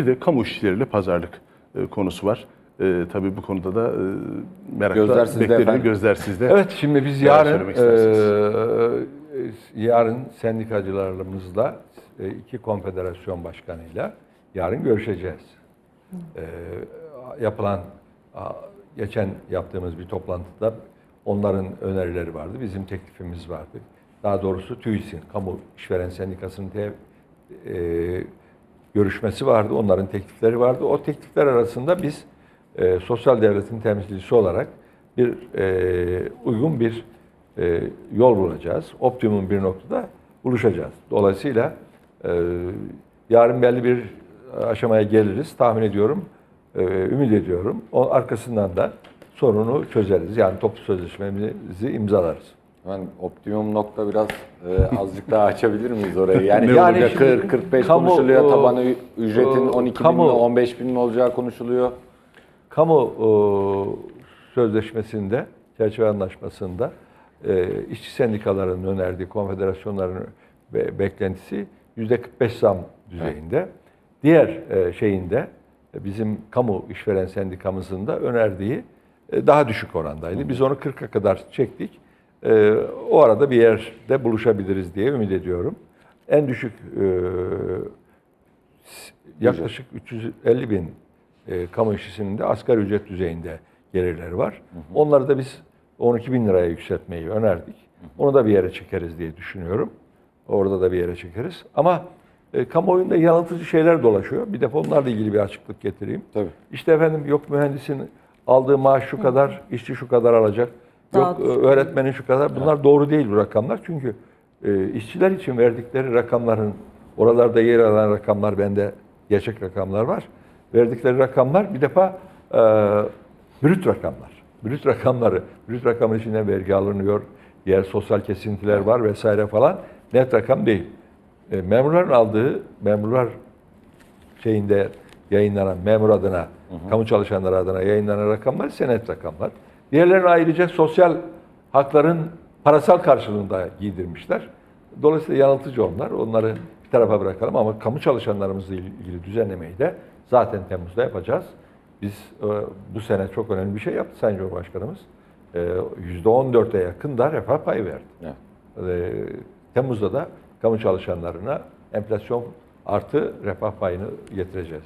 Bir de kamu işleriyle pazarlık e, konusu var. E, tabii bu konuda da e, merakla Gözler sizde bekleniyor. efendim. Gözler sizde. Evet şimdi biz yarın eee, yarın sendikacılarımızla e, iki konfederasyon başkanıyla yarın görüşeceğiz. Eee, yapılan geçen yaptığımız bir toplantıda onların önerileri vardı. Bizim teklifimiz vardı. Daha doğrusu TÜİS'in, Kamu İşveren Sendikası'nın te- eee, görüşmesi vardı. Onların teklifleri vardı. O teklifler arasında biz e, sosyal devletin temsilcisi olarak bir e, uygun bir e, yol bulacağız. Optimum bir noktada buluşacağız. Dolayısıyla e, yarın belli bir aşamaya geliriz. Tahmin ediyorum, e, ümit ediyorum. O arkasından da sorunu çözeriz. Yani toplu sözleşmemizi imzalarız. Ben optimum nokta biraz e, azıcık daha açabilir miyiz orayı? Yani, Ne yani olacak? 40 45 Kamu, konuşuluyor. Tabanı ücretin o, 12 bin kamu- mi 15 bin mi olacağı konuşuluyor. Kamu e, sözleşmesinde, çerçeve anlaşmasında e, işçi sendikalarının önerdiği konfederasyonların be- beklentisi yüzde 45 zam düzeyinde. Diğer e, şeyinde e, bizim kamu işveren sendikamızın da önerdiği e, daha düşük orandaydı. Biz onu 40'a kadar çektik. E, o arada bir yerde buluşabiliriz diye ümit ediyorum. En düşük e, yaklaşık 350 bin e, kamu işçisinin de asgari ücret düzeyinde gelirleri var. Onları da biz 12 bin liraya yükseltmeyi önerdik. Onu da bir yere çekeriz diye düşünüyorum. Orada da bir yere çekeriz. Ama e, kamuoyunda yanıltıcı şeyler dolaşıyor. Bir defa onlarla ilgili bir açıklık getireyim. Tabii. İşte efendim yok mühendisin aldığı maaş şu kadar, işçi şu kadar alacak. Yok öğretmenin şu kadar. Bunlar doğru değil bu rakamlar. Çünkü e, işçiler için verdikleri rakamların, oralarda yer alan rakamlar bende gerçek rakamlar var. Verdikleri rakamlar bir defa e, brüt rakamlar. Brüt rakamları, brüt rakamın içinden vergi alınıyor, diğer sosyal kesintiler var vesaire falan. Net rakam değil. E, memurların aldığı, memurlar şeyinde yayınlanan memur adına, kamu çalışanları adına yayınlanan rakamlar ise net rakamlar. Diğerlerini ayrıca sosyal hakların parasal karşılığında giydirmişler. Dolayısıyla yanıltıcı onlar. Onları bir tarafa bırakalım ama kamu çalışanlarımızla ilgili düzenlemeyi de zaten Temmuz'da yapacağız. Biz e, bu sene çok önemli bir şey yaptı Sayın Cumhurbaşkanımız. E, %14'e yakın da refah payı verdi. Evet. E, Temmuz'da da kamu çalışanlarına enflasyon artı refah payını getireceğiz